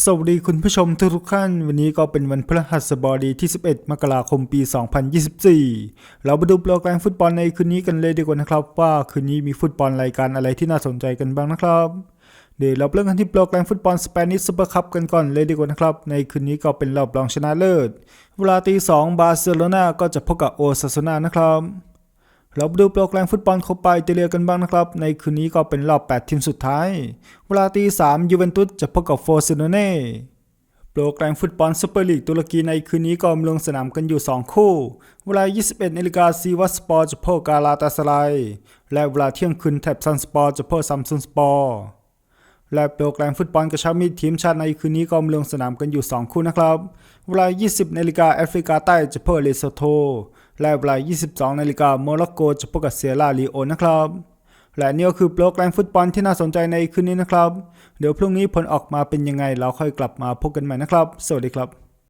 สวัสดีคุณผู้ชมทุกท่าน วันนี้ก็เป็นวันพฤหัสบดีที่ 11 มกราคมปี 2024 เรามาดูโปรแกรมฟุตบอลในคืนนี้กันเลยดีกว่านะครับ ว่าคืนนี้มีฟุตบอลรายการอะไรที่น่าสนใจกันบ้างนะครับ เดี๋ยวเราเริ่มกันที่โปรแกรมฟุตบอลสเปนิชซูเปอร์คัพกันก่อนเลยดีกว่านะครับ ในคืนนี้ก็เป็นรอบรองชนะเลิศ เวลาตีสองบาร์เซโลนาก็จะพบกับโอซาซูนานะครับ เราดูโปรแกรมฟุตบอลโคปาอิตาเลียกันบ้างนะครับ ในคืนนี้ก็เป็นรอบ 8 ทีมสุดท้าย เวลาตีสามยูเวนตุสจะพบกับโฟร์ซิโนเน่ โปรแกรมฟุตบอลซูเปอร์ลีกตุรกีในคืนนี้ก็ลงสนามกันอยู่ 2 คู่ เวลา 21นาฬิกาซีวัสปอร์จะพบกาลาตาสไลและเวลาเที่ยงคืนแถบซันสปอร์จะพบซัมซุนสปอร์และโปรแกรมฟุตบอลกระชับมิตรทีมชาติในคืนนี้ก็ลงสนามกันอยู่ 2 คู่นะครับ เวลา 20นาฬิกาแอฟริกาใต้จะเพบเลโซโตและเวลา 22นาฬิกาโมร็อกโกจะพบกับเซียร่าลีโอนะครับ และนี่ก็คือโปรแกรมฟุตบอลที่น่าสนใจในคืนนี้นะครับ เดี๋ยวพรุ่งนี้ผลออกมาเป็นยังไงเราค่อยกลับมาพบกันใหม่นะครับ สวัสดีครับ